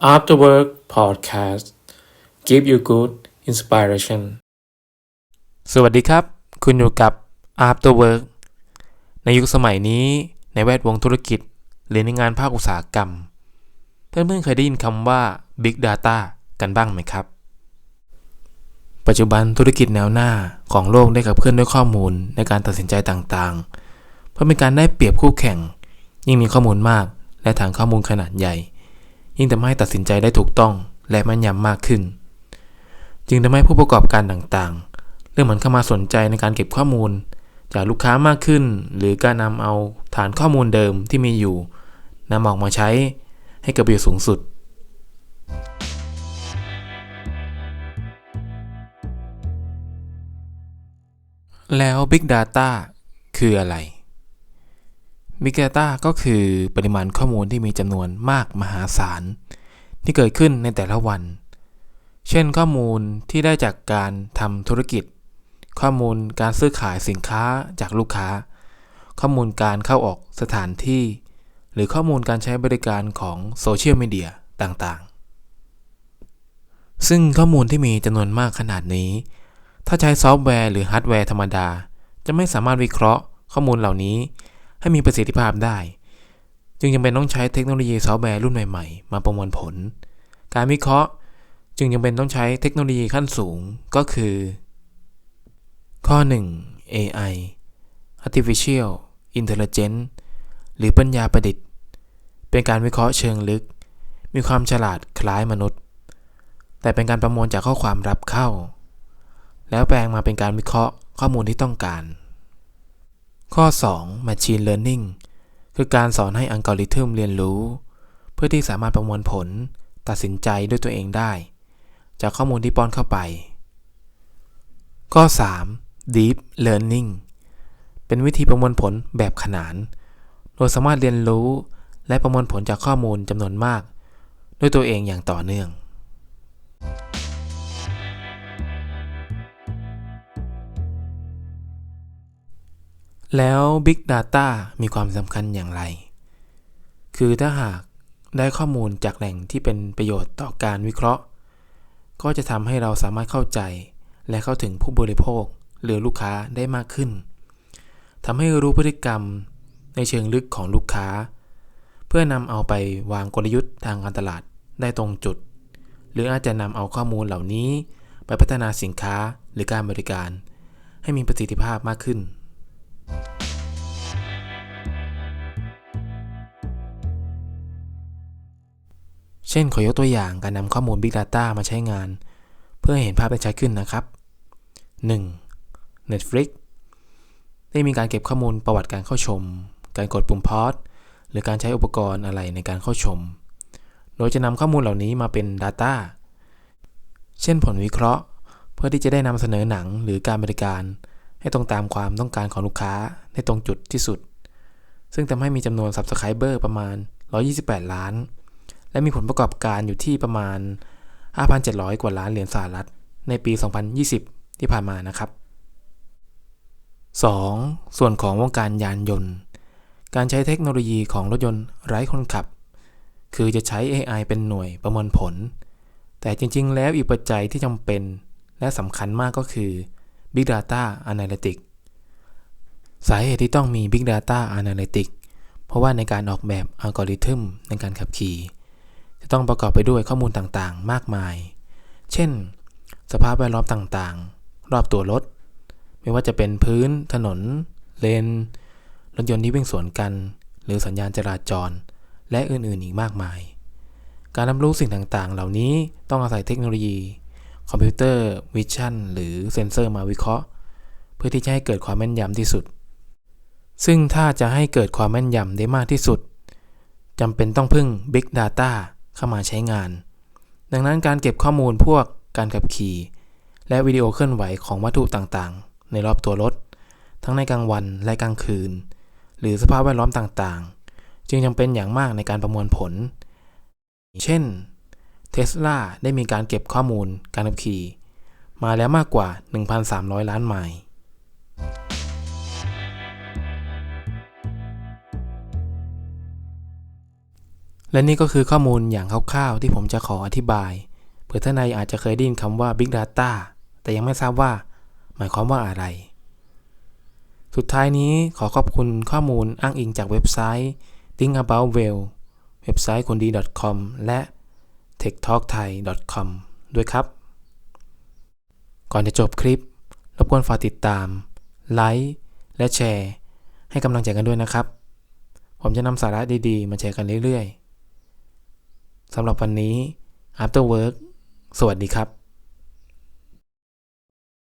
After Work Podcast Give you good inspiration สวัสดีครับ คุณอยู่กับ After Work ในยุคสมัยนี้ในแวดวงธุรกิจ หรือในงานภาคอุตสาหกรรม เพื่อนๆเคยได้ยินคำว่า Big Data กันบ้างไหมครับ ปัจจุบันธุรกิจแนวหน้าของโลกได้ขับเคลื่อนด้วยข้อมูลในการตัดสินใจต่างๆ เพื่อเป็นการได้เปรียบคู่แข่ง ยิ่งมีข้อมูลมากและฐานข้อมูลขนาดใหญ่ ยิ่งทำให้ตัดสินใจได้ถูกต้องและแม่นยำมากขึ้น จึงทำให้ผู้ประกอบการต่างๆ เริ่มหันเข้ามาสนใจในการเก็บข้อมูล จากลูกค้ามากขึ้น หรือการนำเอาฐานข้อมูลเดิมที่มีอยู่นำออกมาใช้ให้เกิดประโยชน์สูงสุด แล้ว Big Data คืออะไร Big Data ก็คือปริมาณข้อมูลที่มีจำนวนมากมหาศาล ที่เกิดขึ้นในแต่ละวัน เช่นข้อมูลที่ได้จากการทำธุรกิจ ข้อมูลการซื้อขายสินค้าจากลูกค้า ข้อมูลการเข้าออกสถานที่ หรือข้อมูลการใช้บริการของโซเชียลมีเดียต่างๆ ซึ่งข้อมูลที่มีจำนวนมากขนาดนี้ ถ้าใช้ซอฟต์แวร์หรือฮาร์ดแวร์ธรรมดา จะไม่สามารถวิเคราะห์ข้อมูลเหล่านี้ ให้มีประสิทธิภาพได้ จึงจำเป็นต้องใช้เทคโนโลยีซอฟต์แวร์รุ่นใหม่ๆ มาประมวลผล การวิเคราะห์ จึงจำเป็นต้องใช้เทคโนโลยีขั้นสูงก็คือ ข้อ 1 AI Artificial Intelligence หรือปัญญาประดิษฐ์ เป็นการวิเคราะห์เชิงลึก มีความฉลาดคล้ายมนุษย์ แต่เป็นการประมวลจากข้อความรับเข้า แล้วแปลงมาเป็นการวิเคราะห์ข้อมูลที่ต้องการ ข้อ 2 Machine Learning คือการสอนให้อัลกอริทึมเรียนรู้ เพื่อที่สามารถประมวลผลตัดสินใจด้วยตัวเองได้ จากข้อมูลที่ป้อนเข้าไป ข้อ 3 Deep Learning เป็นวิธีประมวลผลแบบขนาน โดยสามารถเรียนรู้และประมวลผลจากข้อมูลจำนวนมาก ด้วยตัวเองอย่างต่อเนื่อง แล้ว Big Data มีความสำคัญอย่างไร คือถ้าหากได้ข้อมูลจากแหล่งที่เป็นประโยชน์ต่อการวิเคราะห์ ก็จะทำให้เราสามารถเข้าใจและเข้าถึงผู้บริโภคหรือลูกค้าได้มากขึ้นทำให้รู้พฤติกรรมในเชิงลึกของลูกค้า เพื่อนำเอาไปวางกลยุทธ์ทางการตลาดได้ตรงจุด หรืออาจจะนำเอาข้อมูลเหล่านี้ ไปพัฒนาสินค้าหรือการบริการ ให้มีประสิทธิภาพมากขึ้น เช่นขอยกตัวอย่างการนำข้อมูล Big Data มาใช้งาน เพื่อเห็นภาพได้ชัดขึ้นนะครับ 1. Netflix ได้มีการเก็บข้อมูลประวัติการเข้าชม การกดปุ่มพอสหรือการใช้อุปกรณ์อะไรในการเข้าชม โดยจะนำข้อมูลเหล่านี้มาเป็น Data เช่นผลวิเคราะห์ เพื่อที่จะได้นำเสนอหนังหรือการบริการ ให้ตรงตามความต้องการของลูกค้าในตรงจุดที่สุด ซึ่งทำให้มีจำนวน Subscriber ประมาณ 128 ล้าน และมีผลประกอบการอยู่ที่ประมาณ 5,700 กว่าล้านเหรียญสหรัฐ ในปี 2020 ที่ผ่านมานะครับ 2. ส่วนของวงการยานยนต์ การใช้เทคโนโลยีของรถยนต์ไร้คนขับ คือจะใช้ AI เป็นหน่วยประเมวลผล แต่จริง ๆ แล้วอีกปัจจัยที่จำเป็นและสำคัญมากก็คือ Big Data Analytics สาเหตุที่ต้องมี Big Data Analytics เพราะว่าในการออกแบบอัลกอริทึมในการขับขี่ จะต้องประกอบไปด้วยข้อมูลต่างๆ มากมาย เช่น สภาพแวดล้อมต่างๆ รอบตัวรถ ไม่ว่าจะเป็นพื้น ถนน เลน รถยนต์ที่วิ่งสวนกัน หรือสัญญาณจราจร และอื่นๆ อีกมากมาย การรับรู้สิ่งต่างๆ เหล่านี้ต้องอาศัยเทคโนโลยี คอมพิวเตอร์ วิชั่น หรือเซนเซอร์มาวิเคราะห์ เพื่อที่จะให้เกิดความแม่นยำที่สุด ซึ่งถ้าจะให้เกิดความแม่นยำได้มากที่สุดจำเป็นต้องพึ่ง Big Data เข้ามาใช้งาน ดังนั้นการเก็บข้อมูลพวกการขับขี่ และวิดีโอเคลื่อนไหวของวัตถุต่างๆ ในรอบตัวรถ ทั้งในกลางวันและกลางคืน หรือสภาพแวดล้อมต่างๆ จึงจำเป็นอย่างมากในการประมวลผล เช่นเทสลาได้มีการเก็บข้อมูลการขับขี่ มาแล้วมากกว่า 1,300 ล้านไมล์ และนี่ก็คือข้อมูลอย่างคร่าวๆที่ผมจะขออธิบาย เผื่อท่านใดอาจจะเคยได้ยินคำว่า Big Data แต่ยังไม่ทราบว่า หมายความว่าอะไร สุดท้ายนี้ขอขอบคุณข้อมูลอ้างอิงจากเว็บไซต์ think about well เว็บไซต์คนดี .com และ techtalkthai.com ด้วยครับ ก่อนจะจบคลิป รบกวนฝากติดตาม ไลค์ และแชร์ ให้กำลังใจกันด้วยนะครับ ผมจะนำสาระดีๆ มาแชร์กันเรื่อยๆ สำหรับวันนี้ After Work สวัสดีครับ